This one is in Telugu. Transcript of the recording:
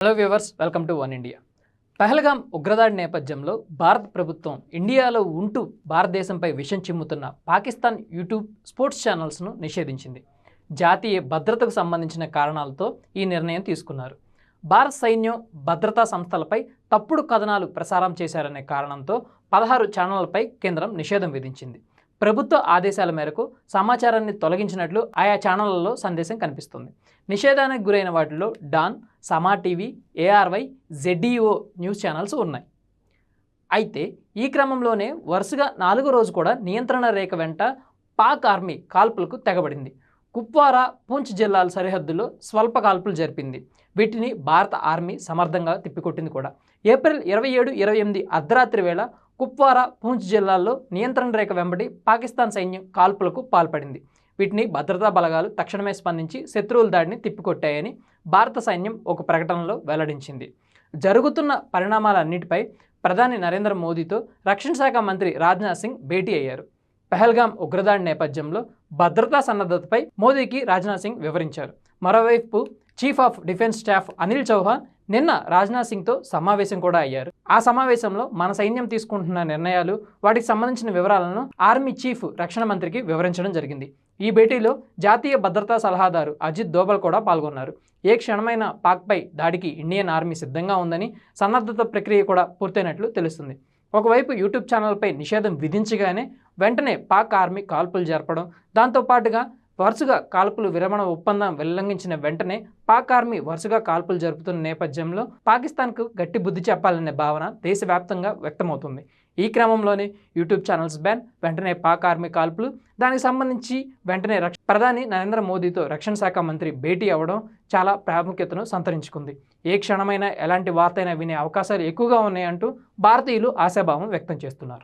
Hello viewers welcome to One India Pahalgam ఉగ్రదాడి నేపథ్యంలో భారత ప్రభుత్వం ఇండియాలో ఉంటూ భారతదేశంపై విషం చిమ్ముతున్న పాకిస్తాన్ యూట్యూబ్ స్పోర్ట్స్ ఛానల్స్ను నిషేధించింది. జాతీయ భద్రతకు సంబంధించిన కారణాలతో ఈ నిర్ణయం తీసుకున్నారు. భారత సైన్యం భద్రతా సంస్థలపై తప్పుడు కథనాలు ప్రసారం చేశారనే కారణంతో పదహారు ఛానళ్ళపై కేంద్రం నిషేధం విధించింది. ప్రభుత్వ ఆదేశాల మేరకు సమాచారాన్ని తొలగించినట్లు ఆయా ఛానళ్ళలో సందేశం కనిపిస్తుంది. నిషేధానికి గురైన వాటిలో Dawn Samaa TV ARY ZEO news channels ఉన్నాయి. అయితే ఈ క్రమంలోనే వరుసగా నాలుగో రోజు కూడా నియంత్రణ రేఖ వెంట పాక్ ఆర్మీ కాల్పులకు తెగబడింది. కుప్వారా పూంచ్ జిల్లాల సరిహద్దులో స్వల్ప కాల్పులు జరిపింది. వీటిని భారత ఆర్మీ సమర్థంగా తిప్పికొట్టింది కూడా. ఏప్రిల్ ఇరవై ఏడు ఇరవై ఎనిమిది అర్ధరాత్రి వేళ కుప్వారా పూంచ్ జిల్లాల్లో నియంత్రణ రేఖ వెంబడి పాకిస్తాన్ సైన్యం కాల్పులకు పాల్పడింది. వీటిని భద్రతా బలగాలు తక్షణమే స్పందించి శత్రువుల దాడిని తిప్పికొట్టాయని భారత సైన్యం ఒక ప్రకటనలో వెల్లడించింది. జరుగుతున్న పరిణామాలన్నిటిపై ప్రధాని నరేంద్ర మోదీతో రక్షణ శాఖ మంత్రి రాజ్నాథ్ సింగ్ భేటీ అయ్యారు. పెహల్గాం ఉగ్రదాడి నేపథ్యంలో భద్రతా సన్నద్ధతపై మోదీకి రాజ్నాథ్ సింగ్ వివరించారు. మరోవైపు chief of defence staff Anil Chauhan నిన్న రాజ్నాథ్ సింగ్తో సమావేశం కూడా అయ్యారు. ఆ సమావేశంలో మన సైన్యం తీసుకుంటున్న నిర్ణయాలు వాటికి సంబంధించిన వివరాలను ఆర్మీ చీఫ్ రక్షణ మంత్రికి వివరించడం జరిగింది. ఈ భేటీలో జాతీయ భద్రతా సలహాదారు అజిత్ దోబల్ కూడా పాల్గొన్నారు. ఏ క్షణమైన పాక్పై దాడికి ఇండియన్ ఆర్మీ సిద్ధంగా ఉందని సన్నద్ధత ప్రక్రియ కూడా పూర్తయినట్లు తెలుస్తుంది. ఒకవైపు యూట్యూబ్ ఛానల్పై నిషేధం విధించగానే వెంటనే పాక్ ఆర్మీ కాల్పులు జరపడం దాంతోపాటుగా వరుసగా కాల్పులు విరమణ ఒప్పందం ఉల్లంఘించిన వెంటనే పాక్ ఆర్మీ వరుసగా కాల్పులు జరుపుతున్న నేపథ్యంలో పాకిస్తాన్కు గట్టి బుద్ధి చెప్పాలనే భావన దేశవ్యాప్తంగా వ్యక్తమవుతుంది. ఈ క్రమంలోనే యూట్యూబ్ ఛానల్స్ బ్యాన్ వెంటనే పాక్ ఆర్మీ కాల్పులు దానికి సంబంధించి వెంటనే రక్ష ప్రధాని నరేంద్ర మోదీతో రక్షణ శాఖ మంత్రి భేటీ అవ్వడం చాలా ప్రాముఖ్యతను సంతరించుకుంది. ఏ క్షణమైనా ఎలాంటి వార్త అయినా వినే అవకాశాలు ఎక్కువగా ఉన్నాయంటూ భారతీయులు ఆశాభావం వ్యక్తం చేస్తున్నారు.